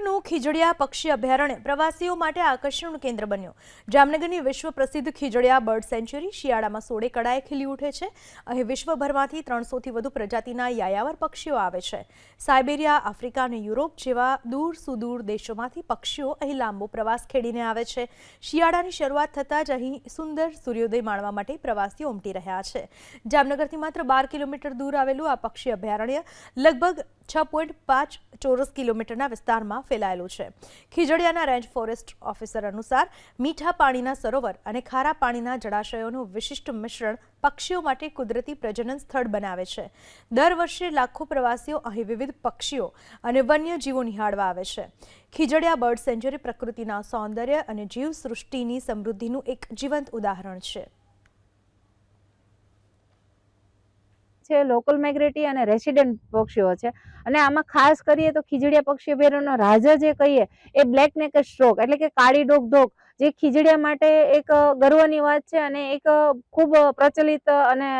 જામનગરનું ખીજડીયા પક્ષી અભયારણ્ય પ્રવાસીઓ માટે આકર્ષણનું કેન્દ્ર બન્યું. જામનગરની વિશ્વ પ્રસિદ્ધ ખીજડીયા બર્ડ સેન્ચ્યુરી શિયાળામાં સોળે કડાએ ખીલી ઉઠે છે. અહીં વિશ્વભરમાંથી ત્રણસોથી વધુ પ્રજાતિના યાયાવર પક્ષીઓ આવે છે. સાયબેરિયા આફ્રિકા અને યુરોપ જેવા દૂર સુદૂર દેશોમાંથી પક્ષીઓ અહીં લાંબો પ્રવાસ ખેડીને આવે છે. શિયાળાની શરૂઆત થતાં જ અહીં સુંદર સૂર્યોદય માણવા માટે પ્રવાસીઓ ઉમટી રહ્યા છે. જામનગરથી માત્ર બાર કિલોમીટર દૂર આવેલું આ પક્ષી અભયારણ્ય લગભગ છ પોઈન્ટ પાંચ ચોરસ કિલોમીટરના વિસ્તારમાં ફેલાયેલું છે. ખીજડીયાના રેન્જ ફોરેસ્ટ ઓફિસર અનુસાર મીઠા પાણીના સરોવર અને ખારા પાણીના જળાશયોનું વિશિષ્ટ મિશ્રણ પક્ષીઓ માટે કુદરતી પ્રજનન સ્થળ બનાવે છે. દર વર્ષે લાખો પ્રવાસીઓ અહીં વિવિધ પક્ષીઓ અને વન્યજીવો નિહાળવા આવે છે. ખીજડીયા બર્ડ સેન્ચુરી પ્રકૃતિના સૌંદર્ય અને જીવસૃષ્ટિની સમૃદ્ધિનું એક જીવંત ઉદાહરણ છે. છે લોકલ માઇગ્રેટી અને રેસિડેન્ટ પક્ષીઓ છે. અને આમાં ખાસ કરીએ તો ખીજડીયા પક્ષી અભયારણ્યનો રાજા જે કહીએ, એ બ્લેક નેકડ સ્ટ્રોક એટલે કે કાળી ડોક ડોક જે ખીજડીયા માટે એક ગર્વની વાત છે અને એક ખૂબ પ્રચલિત અને